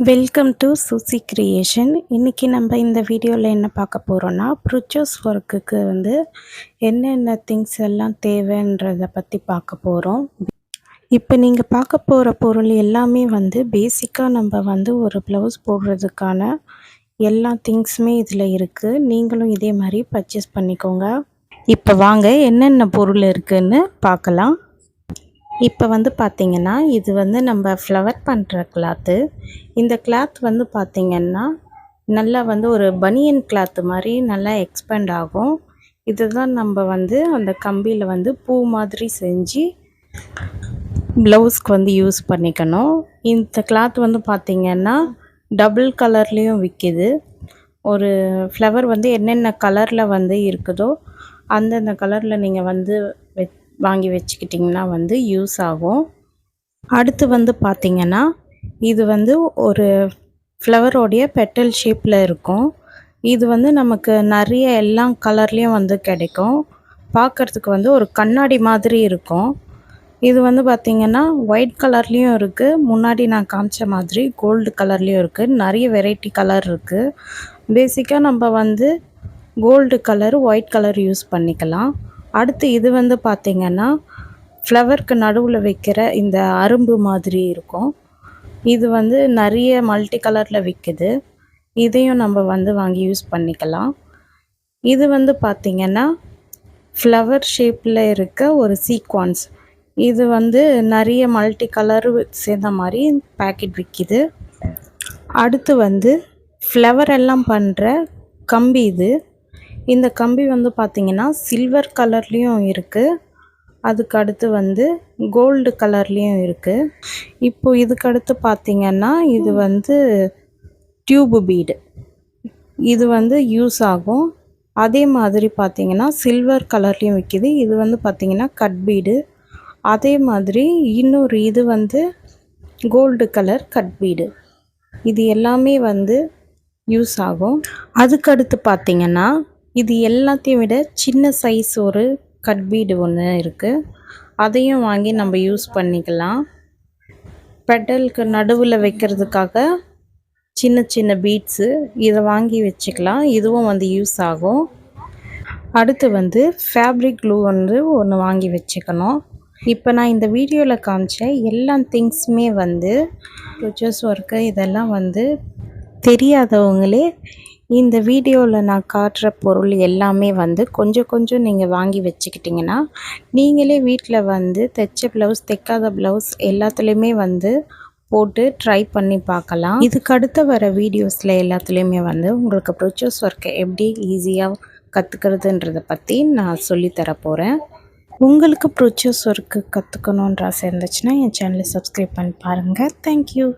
Welcome to Susi creation இன்றைக்கி நம்ம இந்த வீடியோவில் என்ன பார்க்க போகிறோன்னா ப்ரிச்சோஸ் ஒர்க்குக்கு வந்து என்னென்ன திங்ஸ் எல்லாம் தேவைன்றதை பற்றி பார்க்க போகிறோம் இப்போ நீங்கள் பார்க்க போகிற பொருள் எல்லாமே வந்து பேசிக்காக நம்ம வந்து ஒரு ப்ளவுஸ் போடுறதுக்கான எல்லா திங்ஸுமே இதில் இருக்குது நீங்களும் இதே மாதிரி பர்ச்சேஸ் பண்ணிக்கோங்க. இப்போ வாங்க என்னென்ன பொருள் இருக்குதுன்னு பார்க்கலாம். இப்போ வந்து பார்த்திங்கன்னா இது வந்து நம்ம ஃப்ளவர் பண்ணுற கிளாத்து இந்த கிளாத் வந்து பார்த்திங்கன்னா நல்லா வந்து ஒரு பனியன் கிளாத்து மாதிரி நல்லா எக்ஸ்பெண்ட் ஆகும். இதுதான் நம்ம வந்து அந்த கம்பியில் வந்து பூ மாதிரி செஞ்சு ப்ளவுஸ்க்கு வந்து யூஸ் பண்ணிக்கணும். இந்த கிளாத் வந்து பார்த்திங்கன்னா டபுள் கலர்லேயும் விற்கிது ஒரு ஃப்ளவர் வந்து என்னென்ன கலரில் வந்து இருக்குதோ அந்தந்த கலரில் நீங்கள் வந்து வாங்கி வச்சுக்கிட்டிங்கன்னா வந்து யூஸ் ஆகும். அடுத்து வந்து பார்த்திங்கன்னா இது வந்து ஒரு ஃப்ளவரோடைய பெட்டல் ஷேப்பில் இருக்கும். இது வந்து நமக்கு நிறைய எல்லா கலர்லேயும் வந்து கிடைக்கும். பார்க்குறதுக்கு வந்து ஒரு கண்ணாடி மாதிரி இருக்கும். இது வந்து பார்த்திங்கன்னா ஒயிட் கலர்லேயும் இருக்குது முன்னாடி நான் காமிச்ச மாதிரி கோல்டு கலர்லேயும் இருக்குது நிறைய வெரைட்டி கலர் இருக்குது பேசிக்காக நம்ம வந்து gold colour white colour use பண்ணிக்கலாம். அடுத்து இது வந்து பார்த்திங்கன்னா ஃப்ளவருக்கு நடுவில் வைக்கிற இந்த அரும்பு மாதிரி இருக்கும். இது வந்து நிறைய மல்டி கலரில் விற்குது இதையும் நம்ம வந்து வாங்கி யூஸ் பண்ணிக்கலாம். இது வந்து பார்த்திங்கன்னா ஃப்ளவர் ஷேப்பில் இருக்க ஒரு சீக்வான்ஸ் இது வந்து நிறைய மல்டி கலர் சேர்ந்த மாதிரி பேக்கெட் விற்கிது அடுத்து வந்து ஃப்ளவர் எல்லாம் பண்ணுற கம்பி இது. இந்த கம்பி வந்து பார்த்திங்கன்னா சில்வர் கலர்லேயும் இருக்குது அதுக்கு அடுத்து வந்து கோல்டு கலர்லேயும் இருக்குது இப்போ இதுக்கு அடுத்து பார்த்திங்கன்னா இது வந்து டியூபு பீடு இது வந்து யூஸ் ஆகும். அதே மாதிரி பார்த்திங்கன்னா சில்வர் கலர்லேயும் விற்கிது இது வந்து பார்த்திங்கன்னா கட் பீடு அதே மாதிரி இன்னொரு இது வந்து கோல்டு கலர் கட் பீடு இது எல்லாமே வந்து யூஸ் ஆகும். அதுக்கடுத்து பார்த்திங்கன்னா இது எல்லாத்தையும் விட சின்ன சைஸ் ஒரு கட் பீடு ஒன்று இருக்குது அதையும் வாங்கி நம்ம யூஸ் பண்ணிக்கலாம். பெடலுக்கு நடுவில் வைக்கிறதுக்காக சின்ன சின்ன பீட்ஸு இதை வாங்கி வச்சுக்கலாம். இதுவும் வந்து யூஸ் ஆகும். அடுத்து வந்து ஃபேப்ரிக் க்ளூ வந்து ஒன்று வாங்கி வச்சுக்கணும். இப்போ நான் இந்த வீடியோவில் காமிச்ச எல்லா திங்ஸுமே வந்து ப்ரொச்சஸ் ஒர்க்கு இதெல்லாம் வந்து தெரியாதவங்களே இந்த வீடியோவில் நான் காட்டுற பொருள் எல்லாமே வந்து கொஞ்சம் கொஞ்சம் நீங்கள் வாங்கி வச்சுக்கிட்டிங்கன்னா நீங்களே வீட்டில் வந்து தைச்ச ப்ளவுஸ் தைக்காத ப்ளவுஸ் எல்லாத்துலேயுமே வந்து போட்டு ட்ரை பண்ணி பார்க்கலாம். இதுக்கு அடுத்த வர வீடியோஸில் எல்லாத்துலேயுமே வந்து உங்களுக்கு ப்ரொச்சர்ஸ் ஒர்க்கை எப்படி ஈஸியாக கற்றுக்கிறதுன்றதை பற்றி நான் சொல்லித்தர போகிறேன் உங்களுக்கு ப்ரொச்சஸ் ஒர்க்கு கற்றுக்கணுன்ற ஆசை இருந்துச்சுன்னா என் சேனலை சப்ஸ்கிரைப் பண்ணி பாருங்கள் தேங்க்யூ